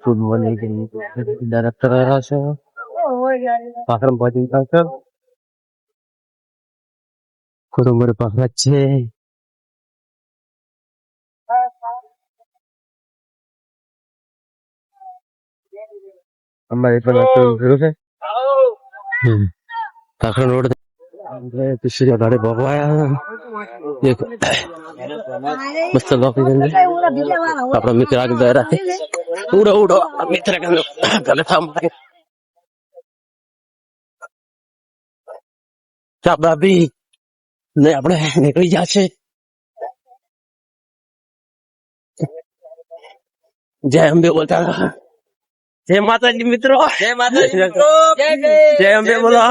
Food morning director રહ્યા છે? પાખરમ પહોંચી ગયા છે? કુટુંબર પાખરા છે? અમારે પણ ઘરું છે. પાખરણ રોડ પિછલી ગાડી ભગવાયા. મસ્ત લોકી આપણા મિત્ર આગળ રાખે. ઉડો ઉડો. આ મિત્ર ગંજ ગલે થામ ચા બાબી ને આપણે નીકળી છે. જય અંબે બોલતા. જય માતાજી મિત્રો. જય માતાજી મિત્રો. જય અંબે. બોલો.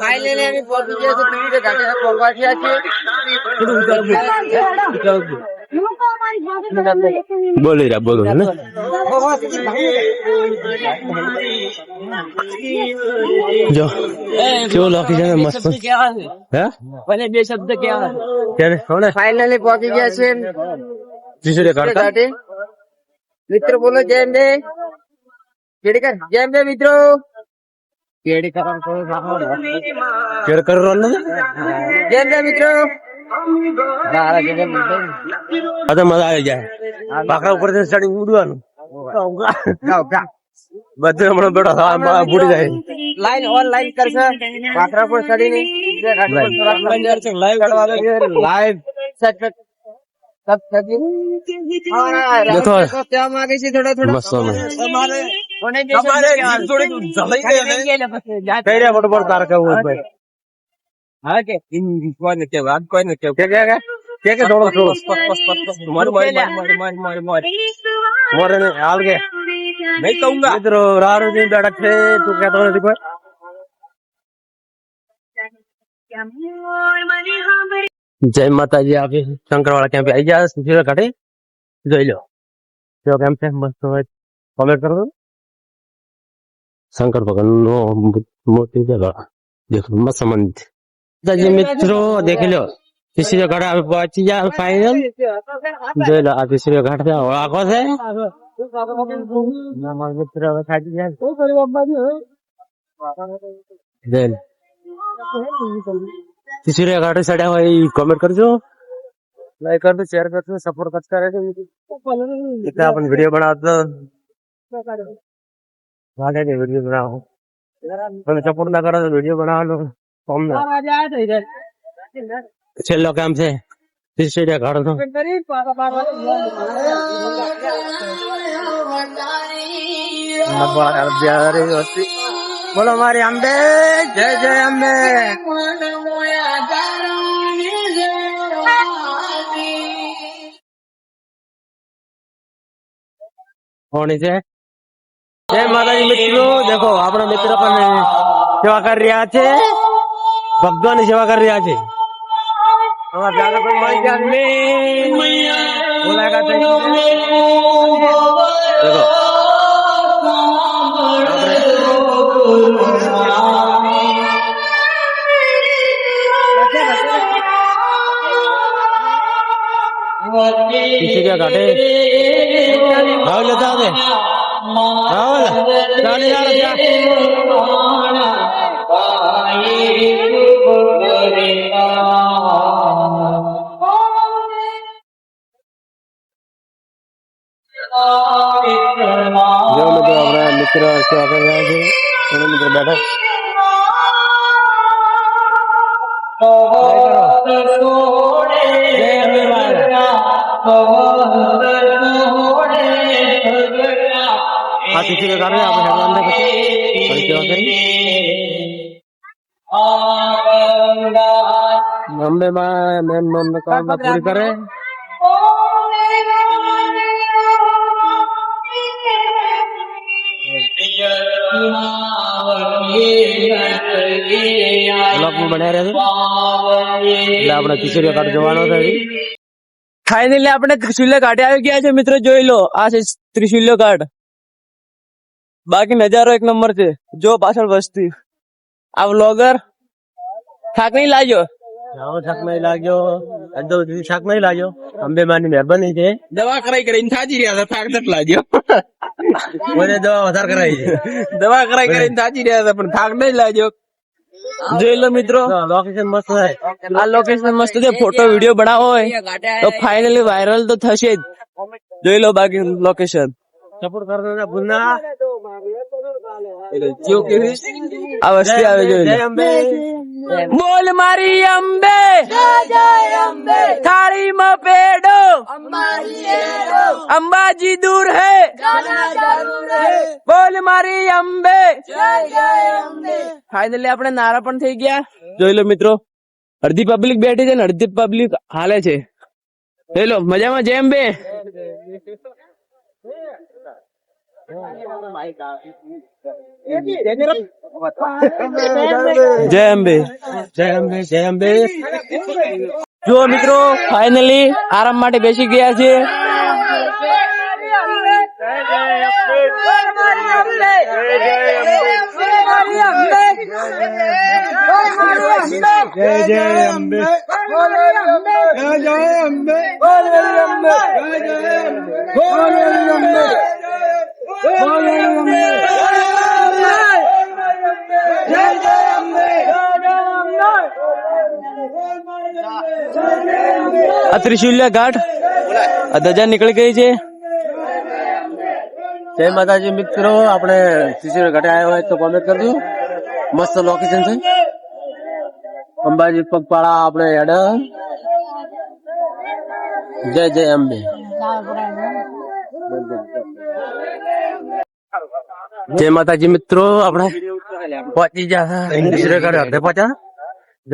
ફાઇનલી અમે પહોંચી ગયા છે ટીવી ઘાટે પહોંચ્યા છે બોલી રહ્યા બોલો ને? જો કેવું લખી છે મસ્ત? હે? બે શબ્દ કેવા કોને ફાઇનલી પહોંચી ગયા છે. જીસુરે કાઢતા? મિત્રો બોલો જય અંબે કેડકર જય બે મિત્રો. કેર કરવાનો ને જય બે મિત્રો. તો મજા આવી જાય. બાકડા ઉપર ચડી ઉડવાનું. બધું હમણાં બેઠો ભૂલી જાય. લાઈન ઓનલાઈન કરશે. બાકરા પર ચડી લાઈવ લાઈવ હા કે કોઈને કેવું આજ કોઈને કેવું કે કે કે કે કે થોડો થોડો માર માર માર માર માર માર મોરે ને હાલ કે નહીં કહુંગા મિત્રો રારો ની બેઠક છે તું કહેતો નથી કોઈ જય માતાજી આપી શંકરવાળા ક્યાં આવી ગયા સુશીલ કાઢે જોઈ લો જો કેમ છે મસ્ત હોય કોમેન્ટ કરો તો. શંકર ભગવાન નો મોટી જગહ દેખો મસ્ત મંદિર માતાજી મિત્રો દેખી લો તીસરી ઘાટ આપણે પહોંચી ગયા ફાઇનલ જોઈ લો આ તીસરી ઘાટ છે આખો છે? મિત્રો હવે થાકી જાય. જોઈ લો. તીસરી ઘાટ ચડ્યા હોય કોમેન્ટ કરજો. લાઈક કરજો શેર કરજો સપોર્ટ કરતા રહેજો એટલે આપણે વીડિયો બનાવતો. વાગે ને વીડિયો બનાવો. તમે સપોર્ટ ના કરો તો વીડિયો બનાવવાનો છેલ્લો કામ છે. નો બોલો મારી અંબે જય જય અંબે કોની છે? જય માતાજી મિત્રો દેખો આપણા મિત્ર પણ સેવા કરી રહ્યા છે. ભક્તોની સેવા કરી રહ્યા છે અમારા દાદા પણ મળી ગયા છે. મુલાકાત થઈ ગઈ છે. દેખો તીસરી ઘાટે રાहुल લેતા આવે રાहुल ચાલી યાર જા. જો મિત્રો આપણા મિત્ર સેવા કરી રહ્યા છે અને મિત્ર બેઠા જય અંબે આ તીસરી ઘાટે આપણે હેડવા અંદર પછી ફરી સેવા માં મેન મન કામ પૂરી કરે. આપણે તીસરી ઘાટ જવાનો હજી. ફાઇનલી આપણે ત્રિશુલ્ય ઘાટે આવી ગયા છે મિત્રો જોઈ લો આ છે ત્રિશુલ્ય ઘાટ બાકી નજારો એક નંબર છે. જો પાછળ વસ્તી. આ વ્લોગર થાક નહીં લાગ્યો? આવો થાક નહીં લાગ્યો. અડધો સુધી થાક નહીં લાગ્યો. અંબે માની મહેરબાની છે. દવા કરાઈ કરીને થાજી રહ્યા હતા થાક નથી લાગ્યો. મને દવા વધારે કરાઈ છે? દવા કરાઈ કરીને થાજી રહ્યા હતા પણ થાક નહીં લાગ્યો. જોઈ લો મિત્રો. લોકેશન મસ્ત છે. આ લોકેશન મસ્ત છે ફોટો વીડિયો બનાવો હોય તો ફાઇનલી વાયરલ તો થશે જ. જોઈ લો બાકી લોકેશન સપોર્ટ કરવાના ભૂલના. આવે અંબે. બોલ મારી અંબે. થાળી માં પેડો. અંબાજી દૂર હે. બોલ મારી અંબે. ફાઇનલી આપણે નારા પણ થઈ ગયા. જોઈ લો મિત્રો. અડધી પબ્લિક બેઠી છે ને અડધી પબ્લિક હાલે છે. જોઈ લો મજામાં? જેમ બે જય અંબે. જય અંબે જય અંબે. જુઓ મિત્રો ફાઇનલી આરામ માટે બેસી ગયા છે. જય જય અંબે. આ ત્રિશુલ્યા ઘાટ. આ ધજા નીકળી ગઈ છે. જય માતાજી મિત્રો, આપણે શિશિર ઘાટે આવ્યા હોય તો કોમેન્ટ કરજો. મસ્ત લોકેશન છે. અંબાજી પગપાળા, આપણે હેડ જય જય અંબે. જય માતાજી મિત્રો આપણે પહોંચી ઘાટ અડધે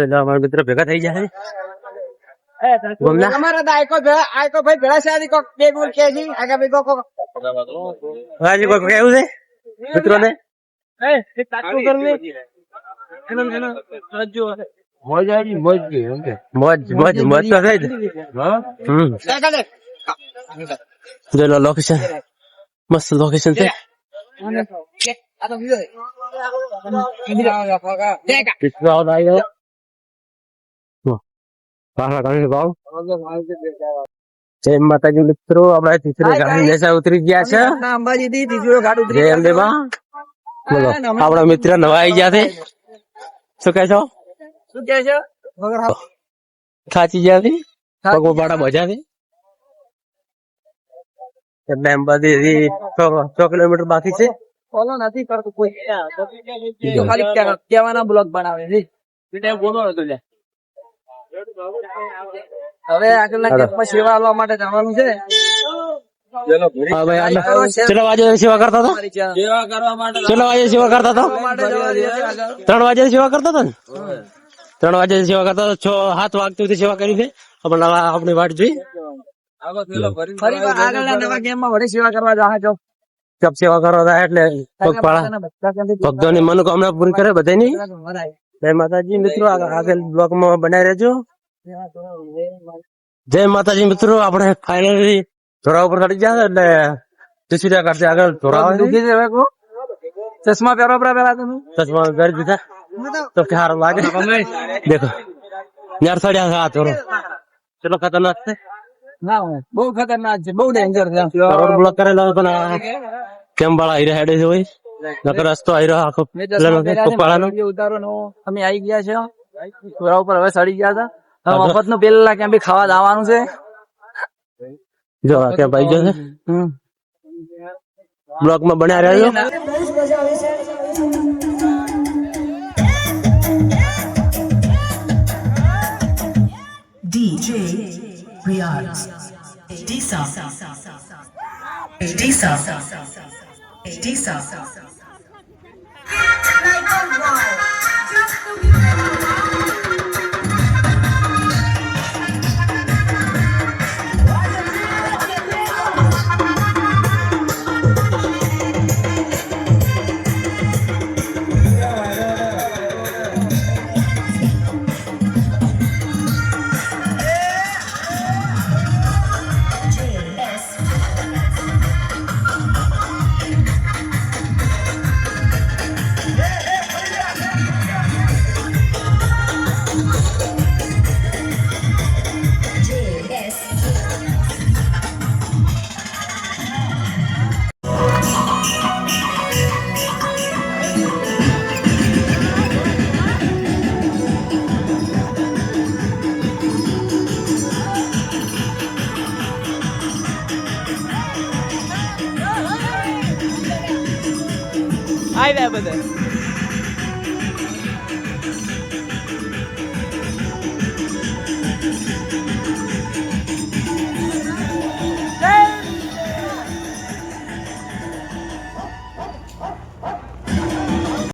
લો અમારા મિત્રો ભેગા થઈ જાય છે અમારા તો આયકો ભે- આયકો ભાઈ ભેળા છે કોક બે બોલ કે છે આગા ભાઈ કોક કોક. હાજી કોઈ કેવું છે? મિત્રોને? મોજ મોજ મોજ તો થઈ. હમ. જો લોકેશન મસ્ત લોકેશન છે. પાછા ભાવ જય માતાજી મિત્રો આપણે તીસરે ગાડી ઉતરી ગયા છે અંબાજી થી ઉતરી જય બોલો મિત્ર નવા આવી ગયા છે શું કહે છો શું કે છે ખાચી ગયા છે પગો પાડા મજા છે એટલે અંબાજી છ છ કિલોમીટર બાકી છે? ફોલો નથી કરતું કોઈ. ખાલી કહેવા- કહેવાના બ્લોગ બનાવે છે. હવે આગળના કેમ્પમાં સેવા આપવા માટે જવાનું છે. વાગે સેવા કરતા હતા? સેવા કરવા માટે કેટલા વાગે સેવા કરતા હતા. ત્રણ વાગે સેવા કરતા હતા ને? ત્રણ વાગે સેવા કરતા હતા છ સાત વાગતી સુધી સેવા કરી છે. આપણે આપણી વાટ જોઈ. ફરી આગળના નવા ગેમમાં વળી સેવા કરવા જા છો કપ સેવા કરવા હતા એટલે ભક્તોની મનોકામના પૂરી કરે બધાની. જય માતાજી મિત્રો આગળ બ્લોકમાં બનાવી રહેજો. જય માતાજી. મિત્રો આપણે ફાઇનલી ધોરા ઉપર ચડી ગયા એટલે ટીસુરિયા કરશે આગળ ધોરા દુખી છે. ચશ્મા પહેરો તમે. ચશ્મા પહેરી દીધા. તો કે સારું લાગે. દેખો. સડ્યા ધોરો. ચલો ખતરનાક છે. ના હોય. બહુ ખતરનાક છે બહુ ડેન્જર છે. રોડ બ્લોક કરેલો પણ કેમ વાળા આયરા હેડે છે ભાઈ? નકર રસ્તો આખો પહેર્યા છે, પગપાળાનો વીડિયો ઉતારો અમે આવી ગયા છે ઘોડા ઉપર હવે સડી ગયા હતા. હવે મફતનું પેલા ક્યાં બી ખાવા જવાનું છે. જો આ કેમ ભાઈ છે? બ્લોકમાં બન્યા રહ્યો DJ we are Disa Disa Disa And I don't I've ever done.